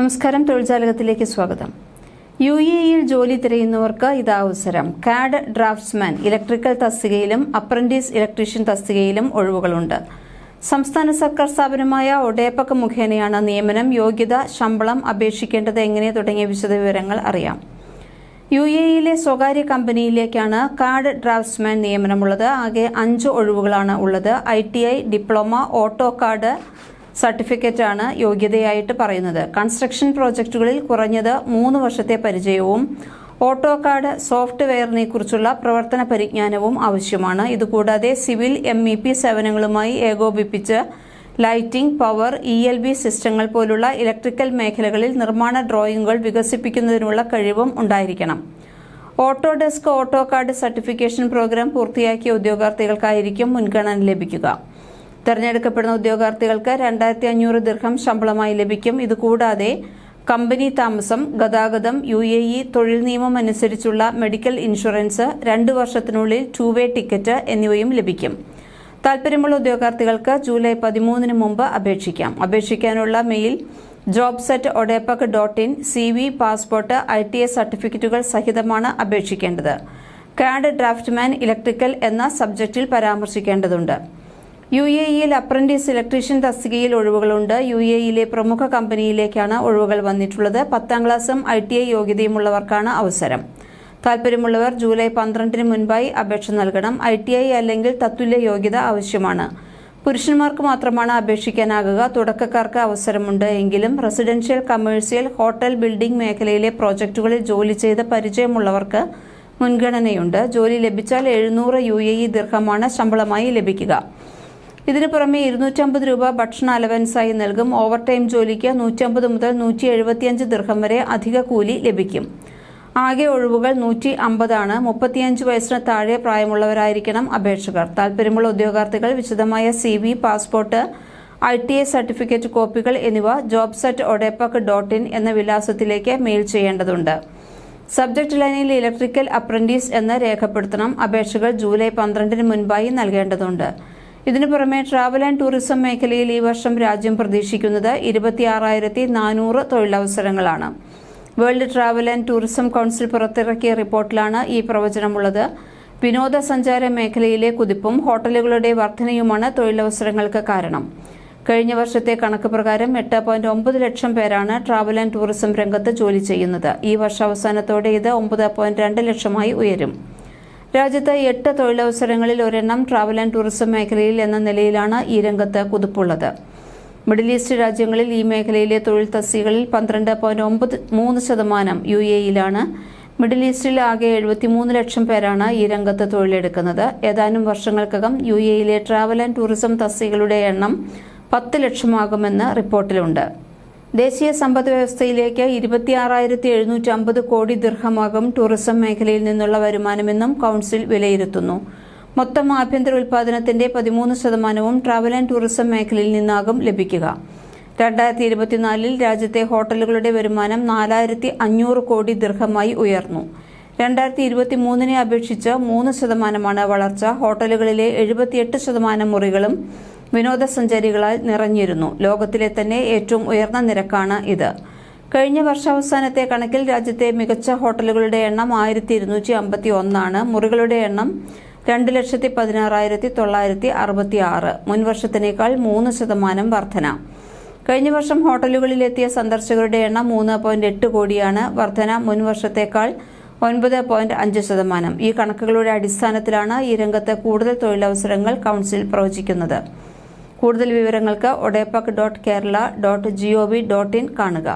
നമസ്കാരം. തൊഴിൽജാലകത്തിലേക്ക് സ്വാഗതം. U A ഇയിൽ ജോലി തിരയുന്നവർക്ക് ഇത് അവസരം. കാഡ് ഡ്രാഫ്റ്റ്സ്മാൻ ഇലക്ട്രിക്കൽ തസ്തികയിലും അപ്രന്റീസ് ഇലക്ട്രീഷ്യൻ തസ്തികയിലും ഒഴിവുകളുണ്ട്. സംസ്ഥാന സർക്കാർ സ്ഥാപനമായ ഒഡേപ്പക് മുഖേനയാണ് നിയമനം യോഗ്യത ശമ്പളം അപേക്ഷിക്കേണ്ടത് എങ്ങനെ തുടങ്ങിയ വിശദവിവരങ്ങൾ അറിയാം. യു എ ഇയിലെ സ്വകാര്യ കമ്പനിയിലേക്കാണ് കാർഡ് ഡ്രാഫ്റ്റ്സ്മാൻ നിയമനമുള്ളത്. ആകെ അഞ്ച് ഒഴിവുകളാണ് ഉള്ളത്. I T I diploma AutoCAD certificate ആണ് യോഗ്യതയായിട്ട് പറയുന്നത്. കൺസ്ട്രക്ഷൻ പ്രോജക്റ്റുകളിൽ കുറഞ്ഞത് മൂന്ന് വർഷത്തെ പരിചയവും ഓട്ടോ കാർഡ് സോഫ്റ്റ്വെയറിനെ കുറിച്ചുള്ള പ്രവർത്തന പരിജ്ഞാനവും ആവശ്യമാണ്. ഇതുകൂടാതെ സിവിൽ എം ഇ പി സേവനങ്ങളുമായി ഏകോപിപ്പിച്ച് lighting power E L B സിസ്റ്റങ്ങൾ പോലുള്ള ഇലക്ട്രിക്കൽ മേഖലകളിൽ നിർമ്മാണ ഡ്രോയിങ്ങുകൾ വികസിപ്പിക്കുന്നതിനുള്ള കഴിവും ഉണ്ടായിരിക്കണം. Autodesk AutoCAD certification programme പൂർത്തിയാക്കിയ ഉദ്യോഗാർത്ഥികൾക്കായിരിക്കും മുൻഗണന ലഭിക്കുക. തെരഞ്ഞെടുക്കപ്പെടുന്ന ഉദ്യോഗാർത്ഥികൾക്ക് രണ്ടായിരത്തി അഞ്ഞൂറ് ദീർഘം ശമ്പളമായി ലഭിക്കും. ഇതുകൂടാതെ കമ്പനി താമസം ഗതാഗതം യു എ ഇ തൊഴിൽ നിയമം അനുസരിച്ചുള്ള മെഡിക്കൽ ഇൻഷുറൻസ് രണ്ട് വർഷത്തിനുള്ളിൽ ടൂ വേ ടിക്കറ്റ് എന്നിവയും ലഭിക്കും. താൽപര്യമുള്ള ഉദ്യോഗാർത്ഥികൾക്ക് ജൂലൈ പതിമൂന്നിന് മുമ്പ് അപേക്ഷിക്കാം. അപേക്ഷിക്കാനുള്ള mail jobs at ODEPC dot in C V passport I T A സർട്ടിഫിക്കറ്റുകൾ സഹിതമാണ് അപേക്ഷിക്കേണ്ടത്. കാഡ് ഡ്രാഫ്റ്റ്മാൻ ഇലക്ട്രിക്കൽ എന്ന സബ്ജക്റ്റിൽ പരാമർശിക്കേണ്ടതുണ്ട്. യു എ ഇയിൽ അപ്രന്റീസ് ഇലക്ട്രീഷ്യൻ തസ്തികയിൽ ഒഴിവുകളുണ്ട്. യു എ ഇയിലെ പ്രമുഖ കമ്പനിയിലേക്കാണ് ഒഴിവുകൾ വന്നിട്ടുള്ളത്. പത്താം ക്ലാസ്സും ഐ ടി ഐ യോഗ്യതയുമുള്ളവർക്കാണ് അവസരം. താൽപ്പര്യമുള്ളവർ ജൂലൈ പന്ത്രണ്ടിന് മുൻപായി അപേക്ഷ നൽകണം. ഐ ടി ഐ അല്ലെങ്കിൽ തത്തുല്യ യോഗ്യത ആവശ്യമാണ്. പുരുഷന്മാർക്ക് മാത്രമാണ് അപേക്ഷിക്കാനാകുക. തുടക്കക്കാർക്ക് അവസരമുണ്ട് എങ്കിലും റെസിഡൻഷ്യൽ കമേഴ്സ്യൽ ഹോട്ടൽ ബിൽഡിംഗ് മേഖലയിലെ പ്രോജക്റ്റുകളിൽ ജോലി ചെയ്ത പരിചയമുള്ളവർക്ക് മുൻഗണനയുണ്ട്. ജോലി ലഭിച്ചാൽ എഴുന്നൂറ് യു എ ഇ ദീർഘമാണ് ശമ്പളമായി ലഭിക്കുക. ഇതിനു പുറമെ ഇരുന്നൂറ്റമ്പത് രൂപ ഭക്ഷണ അലവൻസായി നൽകും. ഓവർ ടൈം ജോലിക്ക് നൂറ്റമ്പത് മുതൽ നൂറ്റി എഴുപത്തിയഞ്ച് ദീർഘം വരെ അധിക കൂലി ലഭിക്കും. ആകെ ഒഴിവുകൾ നൂറ്റി അമ്പതാണ് മുപ്പത്തിയഞ്ച് വയസ്സിന് താഴെ പ്രായമുള്ളവരായിരിക്കണം അപേക്ഷകർ. താൽപ്പര്യമുള്ള ഉദ്യോഗാർത്ഥികൾ വിശദമായ C V passport I T A certificate കോപ്പികൾ എന്നിവ jobs at ODEPC dot in എന്ന വിലാസത്തിലേക്ക് മെയിൽ ചെയ്യേണ്ടതുണ്ട്. സബ്ജക്ട് ലൈനിൽ ഇലക്ട്രിക്കൽ അപ്രന്റീസ് എന്ന് രേഖപ്പെടുത്തണം. അപേക്ഷകൾ ജൂലൈ പന്ത്രണ്ടിന് മുൻപായി നൽകേണ്ടതുണ്ട്. ഇതിനു പുറമെ ട്രാവൽ ആൻഡ് ടൂറിസം മേഖലയിൽ ഈ വർഷം രാജ്യം പ്രതീക്ഷിക്കുന്നത് ഇരുപത്തിയാറായിരത്തി നാനൂറ് തൊഴിലവസരങ്ങളാണ്. World Travel and Tourism Council പുറത്തിറക്കിയ റിപ്പോർട്ടിലാണ് ഈ പ്രവചനമുള്ളത്. വിനോദസഞ്ചാര മേഖലയിലെ കുതിപ്പും ഹോട്ടലുകളുടെ വർധനയുമാണ് തൊഴിലവസരങ്ങൾക്ക് കാരണം. കഴിഞ്ഞ വർഷത്തെ കണക്ക് പ്രകാരം എട്ട് പോയിന്റ് ഒമ്പത് ലക്ഷം പേരാണ് ട്രാവൽ ആൻഡ് ടൂറിസം രംഗത്ത് ജോലി ചെയ്യുന്നത്. ഈ വർഷാവസാനത്തോടെ ഇത് ഒമ്പത് പോയിന്റ് രണ്ട് ലക്ഷമായി ഉയരും. രാജ്യത്ത് എട്ട് തൊഴിലവസരങ്ങളിൽ ഒരെണ്ണം ട്രാവൽ ആൻഡ് ടൂറിസം മേഖലയിൽ എന്ന നിലയിലാണ് ഈ രംഗത്ത് കുതിപ്പുള്ളത്. മിഡിൽ ഈസ്റ്റ് രാജ്യങ്ങളിൽ ഈ മേഖലയിലെ തൊഴിൽ തസ്തികളിൽ പന്ത്രണ്ട് പോയിന്റ് ഒമ്പത് മൂന്ന് ശതമാനം യു എയിലാണ് മിഡിൽ ഈസ്റ്റിൽ ആകെ എഴുപത്തിമൂന്ന് ലക്ഷം പേരാണ് ഈ രംഗത്ത് തൊഴിലെടുക്കുന്നത്. ഏതാനും വർഷങ്ങൾക്കകം യു എയിലെ ട്രാവൽ ആൻഡ് ടൂറിസം തസ്തികളുടെ എണ്ണം പത്ത് ലക്ഷമാകുമെന്ന് റിപ്പോർട്ടിലുണ്ട്. ദേശീയ സമ്പദ് വ്യവസ്ഥയിലേക്ക് ഇരുപത്തിയാറായിരത്തി എഴുന്നൂറ്റി അമ്പത് കോടി ദീർഘമാകും ടൂറിസം മേഖലയിൽ നിന്നുള്ള വരുമാനമെന്നും കൌൺസിൽ വിലയിരുത്തുന്നു. മൊത്തം ആഭ്യന്തര ഉൽപാദനത്തിന്റെ പതിമൂന്ന് ശതമാനവും ട്രാവൽ ആൻഡ് ടൂറിസം മേഖലയിൽ നിന്നാകും ലഭിക്കുക. രണ്ടായിരത്തി ഇരുപത്തിനാലിൽ രാജ്യത്തെ ഹോട്ടലുകളുടെ വരുമാനം നാലായിരത്തി അഞ്ഞൂറ് കോടി ദീർഘമായി ഉയർന്നു. രണ്ടായിരത്തി ഇരുപത്തി മൂന്നിനെ അപേക്ഷിച്ച് മൂന്ന് ശതമാനമാണ് വളർച്ച. ഹോട്ടലുകളിലെ എഴുപത്തിയെട്ട് ശതമാനം മുറികളും വിനോദസഞ്ചാരികളാൽ നിറഞ്ഞിരുന്നു. ലോകത്തിലെ തന്നെ ഏറ്റവും ഉയർന്ന നിരക്കാണ് ഇത്. കഴിഞ്ഞ വർഷാവസാനത്തെ കണക്കിൽ രാജ്യത്തെ മികച്ച ഹോട്ടലുകളുടെ എണ്ണം ആയിരത്തി ഇരുന്നൂറ്റി അമ്പത്തി ഒന്നാണ് മുറികളുടെ എണ്ണം രണ്ട് ലക്ഷത്തി പതിനാറായിരത്തി തൊള്ളായിരത്തി അറുപത്തി ആറ് മുൻവർഷത്തിനേക്കാൾ മൂന്ന് ശതമാനം വർധന. കഴിഞ്ഞ വർഷം ഹോട്ടലുകളിലെത്തിയ സന്ദർശകരുടെ എണ്ണം മൂന്ന് പോയിന്റ് എട്ട് കോടിയാണ്. വർധന മുൻവർഷത്തേക്കാൾ ഒൻപത് പോയിന്റ് അഞ്ച് ശതമാനം. ഈ കണക്കുകളുടെ അടിസ്ഥാനത്തിലാണ് ഈ രംഗത്ത് കൂടുതൽ തൊഴിലവസരങ്ങൾ കൌൺസിൽ പ്രവചിക്കുന്നത്. കൂടുതൽ വിവരങ്ങൾക്ക് ODEPC dot Kerala dot GOV dot in കാണുക.